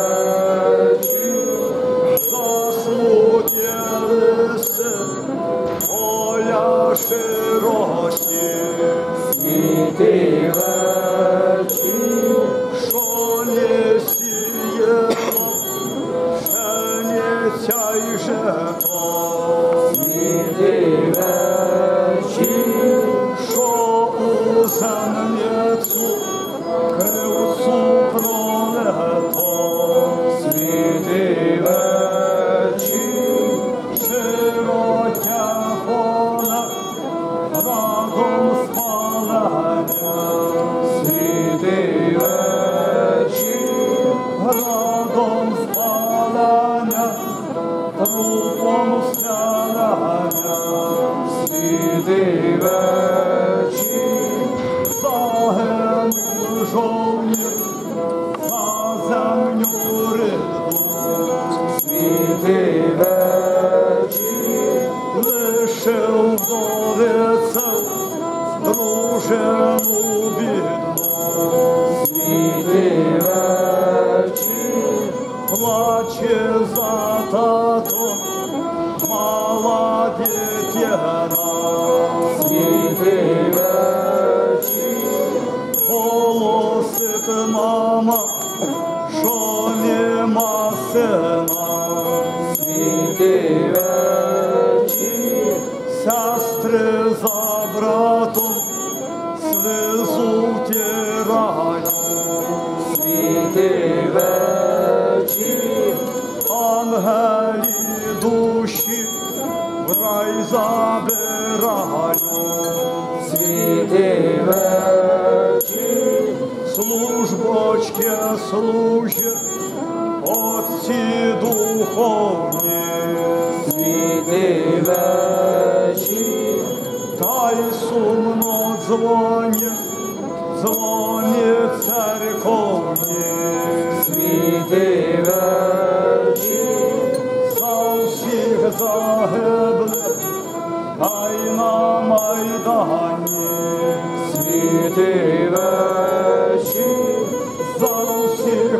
світи вечір, заслудилися поля плаче за татом, мала дитяна, забирають, світи вечір, службочки служать, отці духовні, світи вечір, та й за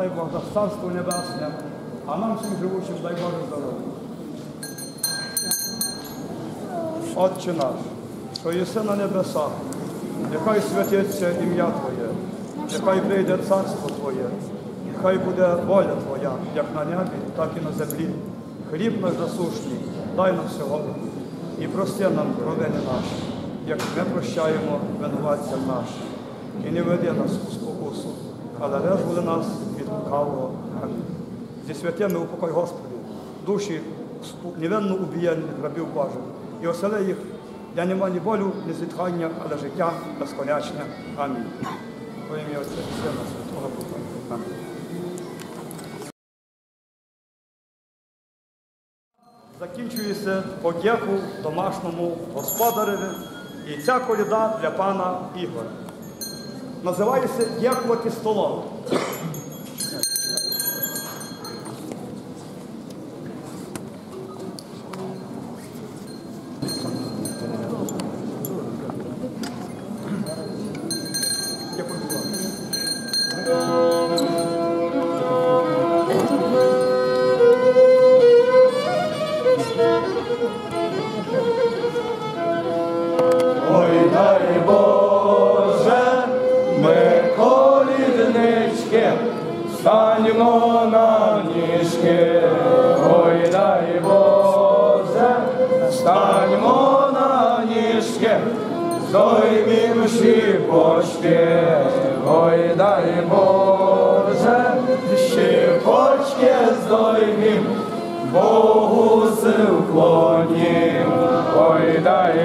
дай Боже, царство небесне, а нам всім живучим, дай Боже здоров'я. Отче наш, що єси на небесах, нехай святиться ім'я Твоє, нехай прийде царство Твоє, нехай буде воля Твоя, як на небі, так і на землі. Хліб наш насущний, дай нам сьогодні і прости нам провини наші, як ми прощаємо винуватцям нашим. І не веди нас у спокусу, але режу нас каву. Зі святими упокой Господи, душі невинно убієні рабів Божих. І осели їх, я нема ні болю, ні зітхання, але життя безконечне. Амінь. Во ім'я Отця Сина Святого Бога. Амінь. Закінчується подяку домашньому господареві і ця коліда для пана Ігоря. Називається дякувати столом.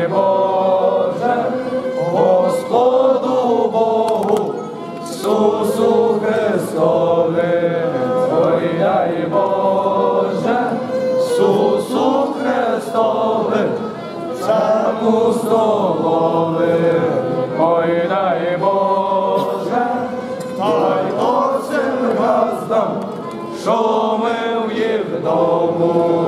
Боже, Господу Богу, Ісусу Христові, дай Боже, Ісусу Христові, саму столови, ой дай Боже, дай Отцем газдам, що ми в дому.